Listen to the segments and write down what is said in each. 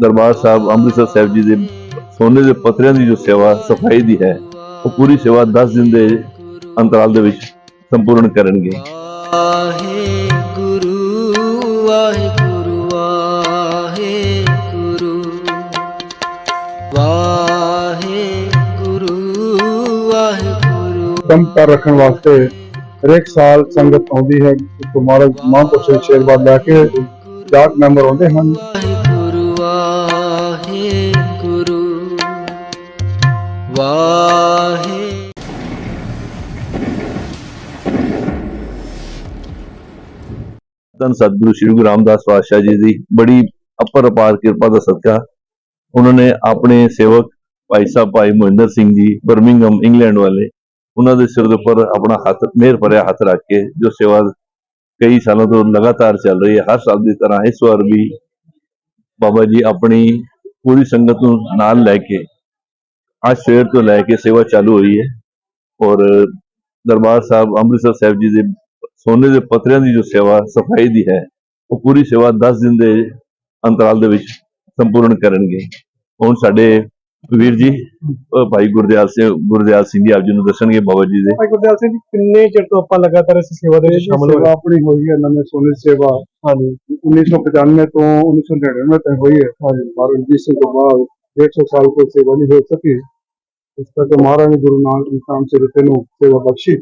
ਦਰਬਾਰ ਸਾਹਿਬ ਅੰਮ੍ਰਿਤਸਰ ਸਾਹਿਬ ਜੀ ਦੇ ਸੋਨੇ ਦੇ ਪੱਥਰਿਆਂ ਦੀ ਜੋ ਸੇਵਾ ਸਫ਼ਾਈ ਦੀ ਹੈ ਉਹ ਪੂਰੀ ਸੇਵਾ 10 ਦਿਨ ਦੇ ਅੰਤਰਾਲ ਦੇ ਵਿੱਚ ਸੰਪੂਰਨ ਕਰਨਗੇ। ਕਰ ਰੱਖਣ ਵਾਸਤੇ ਹਰੇਕ ਸਾਲ ਸੰਗਤ ਆਉਂਦੀ ਹੈ ਤੋਂ ਮਹਾਰਾਜ ਮਹਾਂਪੁਰਸ਼ ਆਸ਼ੀਰਵਾਦ ਲੈ ਕੇ ਜਾਟ ਮੈਂਬਰ ਆਉਂਦੇ ਹਨ। ਵਾਹਿ। ਧੰਨ ਸਤਿਗੁਰੂ ਸ੍ਰੀ ਗੁਰੂ ਰਾਮਦਾਸ ਪਾਤਸ਼ਾਹ ਜੀ ਦੀ ਬੜੀ ਅਪਰ ਅਪਾਰ ਕਿਰਪਾ ਦਾ ਸਦਕਾ। ਉਹਨਾਂ ਨੇ ਆਪਣੇ ਸੇਵਕ ਭਾਈ ਸਾਹਿਬ ਭਾਈ ਮੋਹਿੰਦਰ ਸਿੰਘ ਜੀ ਬਰਮਿੰਗਮ ਇੰਗਲੈਂਡ ਵਾਲੇ, ਉਹਨਾਂ ਦੇ ਸਿਰ ਦੇ ਉੱਪਰ ਆਪਣਾ ਹੱਥ ਮਿਹਰ ਭਰਿਆ ਹੱਥ ਰੱਖ ਕੇ ਜੋ ਸੇਵਾ ਕਈ ਸਾਲਾਂ ਤੋਂ ਲਗਾਤਾਰ ਚੱਲ ਰਹੀ ਹੈ, ਹਰ ਸਾਲ ਦੀ ਤਰ੍ਹਾਂ ਇਸ ਵਾਰ ਵੀ ਬਾਬਾ ਜੀ ਆਪਣੀ ਪੂਰੀ ਸੰਗਤ ਨੂੰ ਨਾਲ ਲੈ ਕੇ ਅੱਜ ਸਵੇਰ ਤੋਂ ਲੈ ਕੇ ਸੇਵਾ ਚਾਲੂ ਹੋਈ ਹੈ ਔਰ ਦਰਬਾਰ ਸਾਹਿਬ ਅੰਮ੍ਰਿਤਸਰ ਸਾਹਿਬ ਜੀ ਦੇ ਸੋਨੇ ਦੇ ਪੱਥਰਿਆਂ ਦੀ ਜੋ ਸੇਵਾ ਸਫ਼ਾਈ ਦੀ ਹੈ ਉਹ ਪੂਰੀ ਸੇਵਾ 10 ਦਿਨ ਦੇ ਅੰਤਰਾਲ ਦੇ ਵਿੱਚ ਸੰਪੂਰਨ ਕਰਨਗੇ ਹੁਣ ਸਾਡੇ ਵੀਰ ਜੀ ਭਾਈ ਗੁਰਦਿਆਲ ਸਿੰਘ ਗੁਰਦਿਆਲ ਸਿੰਘ ਜੀ ਆਪ ਜੀ ਨੂੰ ਦੱਸਣਗੇ ਬਾਬਾ ਜੀ ਦੇ ਭਾਈ ਗੁਰਦਿਆਲ ਸਿੰਘ ਜੀ ਕਿੰਨੇ ਚਿਰ ਤੋਂ ਆਪਾਂ ਲਗਾਤਾਰ ਇਸ ਸੇਵਾ ਦੇ ਵਿੱਚ ਸ਼ਾਮਲ ਹੋਏ ਆਪਣੀ ਹੋਈ ਹੈ ਨਵੇਂ ਸੋਨੇ ਦੀ ਸੇਵਾ ਹਾਂਜੀ 1995 ਤੋਂ 1999 ਤੱਕ ਹੋਈ ਹੈ ਮਹਾਰਾਜ ਜੀ ਸਿੰਘ ਤੋਂ ਬਾਅਦ 150 ਸਾਲ ਕੋਈ ਸੇਵਾ ਨਹੀਂ ਹੋ ਸਕੀ ਇਸ ਕਰਕੇ ਮਹਾਰਾਜ ਨੇ ਗੁਰੂ ਨਾਨਕ ਇਨਸਾਨ ਸਿਰਤੇ ਨੂੰ ਸੇਵਾ ਬਖਸ਼ੀ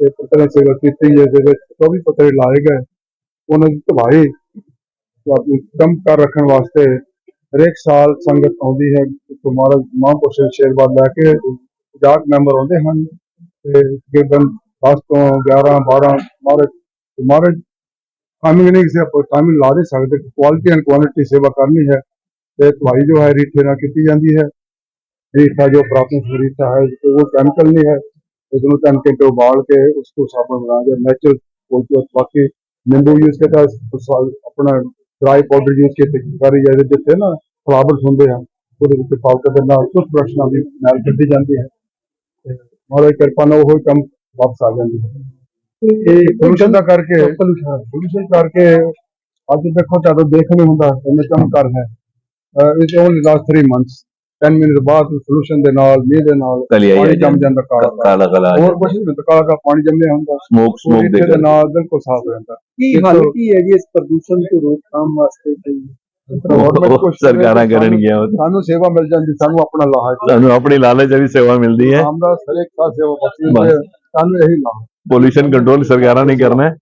ਤੇ ਪਤਰੇ ਸੇਵਾ ਕੀਤੀ ਜਿਹਦੇ ਵਿੱਚ 24 ਪਤਰੇ ਲਾਏ ਗਏ, ਉਹਨਾਂ ਦੀ ਧਵਾਈ ਆਪਣੀ ਕੰਮ ਕਰ ਰੱਖਣ ਵਾਸਤੇ ਹਰੇਕ ਸਾਲ ਸੰਗਤ ਆਉਂਦੀ ਹੈ ਮਹਾਰਾਜ ਮਹਾਂਪੁਰਸ਼ ਆਸ਼ੀਰਵਾਦ ਲੈ ਕੇ ਜਾਟ ਮੈਂਬਰ ਆਉਂਦੇ ਹਨ ਤੇ ਤਕਰੀਬਨ 10 ਤੋਂ 11 12 ਮਹਾਰਾਜ ਮਹਾਰਾਜ ਟਾਈਮਿੰਗ ਨਹੀਂ ਕਿਸੇ ਆਪਾਂ ਟਾਈਮਿੰਗ ਲਾ ਨਹੀਂ ਸਕਦੇ ਕੁਆਲਿਟੀ ਐਂਡ ਕੁਆਂਟੀਟੀ ਸੇਵਾ ਕਰਨੀ ਹੈ ਤੇ ਦਵਾਈ ਜੋ ਹੈ, ਰੀਠੇ ਨਾਲ ਕੀਤੀ ਜਾਂਦੀ ਹੈ। ਰੀਠਾ ਜੋ ਪ੍ਰਾਪਤ ਰੀਠਾ ਹੈ ਤੇ ਉਹ ਕੈਮੀਕਲ ਨਹੀਂ ਹੈ ਇਸ ਨੂੰ ਤਿੰਨ ਘੰਟੇ ਉਬਾਲ ਕੇ ਉਸ ਤੋਂ ਸਾਬਣ ਬਣਾ ਕੇ ਨੈਚੁਰਲ ਕੋਈ ਤੋਂ ਬਾਕੀ ਨਿੰਬੂ ਯੂਜ਼ ਕੀਤਾ ਸਾ- ਆਪਣਾ ਡਰਾਈ ਪਾਊਡਰ ਯੂਜ਼ ਕੀਤਾ ਕਰੀ ਜਾਂਦੇ ਜਿੱਥੇ ਨਾ ਫਲਾਵਰਸ ਹੁੰਦੇ ਹਨ ਉਹਦੇ ਵਿੱਚ ਪਾਊਡਰ ਦੇ ਨਾਲ ਟੁੱਥ ਬ੍ਰਸ਼ ਵੀ ਨਾਲ ਕੱਢੀ ਜਾਂਦੀ ਹੈ। ਮਹਾਰਾਜ ਕਿਰਪਾ ਨਾਲ ਉਹ ਕੰਮ ਵਾਪਸ ਆ ਜਾਂਦੀ ਹੈ ਇਹ ਪੋਲੂਸ਼ਨ ਦਾ ਕਰਕੇ ਪੋਲੂਸ਼ਨ ਪੋਲੂਸ਼ਨ ਕਰਕੇ। ਅੱਜ ਦੇਖੋ ਤੁਹਾਨੂੰ ਦੇਖ ਨਹੀਂ ਹੁੰਦਾ ਇੰਨੇ ਕੰਮ ਕਰ ਹੈ it only last 3 months 10 minute ਬਾਅਦ ਸੋਲੂਸ਼ਨ ਦੇ ਨਾਲ ਮੀਂਹ ਦੇ ਨਾਲ ਕਲੀ ਆਈ ਪਾਣੀ ਜੰਮ ਜਾਂਦਾ ਕਾਲਾ ਕਾਲਾ। ਹੋਰ ਕੁਝ ਨਹੀਂ ਹੁੰਦਾ ਕਾਲਾ ਕਾਲਾ ਪਾਣੀ ਜੰਮਿਆ ਹੁੰਦਾ। ਸਮੋਕ ਸਮੋਕ ਦੇ ਨਾਲ ਬਿਲਕੁਲ ਸਾਫ਼ ਹੋ ਜਾਂਦਾ। ਕੀ ਹੱਲ ਕੀ ਹੈ ਜੀ ਇਸ ਪ੍ਰਦੂਸ਼ਣ ਤੋਂ ਰੋਕਥਾਮ ਵਾਸਤੇ ਕੋਈ ਸਰਕਾਰਾਂ ਕਰਨਗੀਆਂ। ਸਾਨੂੰ ਸੇਵਾ ਮਿਲ ਜਾਂਦੀ ਸਾਨੂੰ ਆਪਣਾ ਲਾਹਾ ਸਾਨੂੰ ਆਪਣੀ ਲਾਲਚ ਵਾਲੀ ਸੇਵਾ ਮਿਲਦੀ ਹੈ। ਸਾਨੂੰ ਇਹੀ ਲਾਹਾ। ਪੋਲੂਸ਼ਨ ਕੰਟਰੋਲ ਸਰਕਾਰਾਂ ਨੇ ਕਰਨਾ ਹੈ।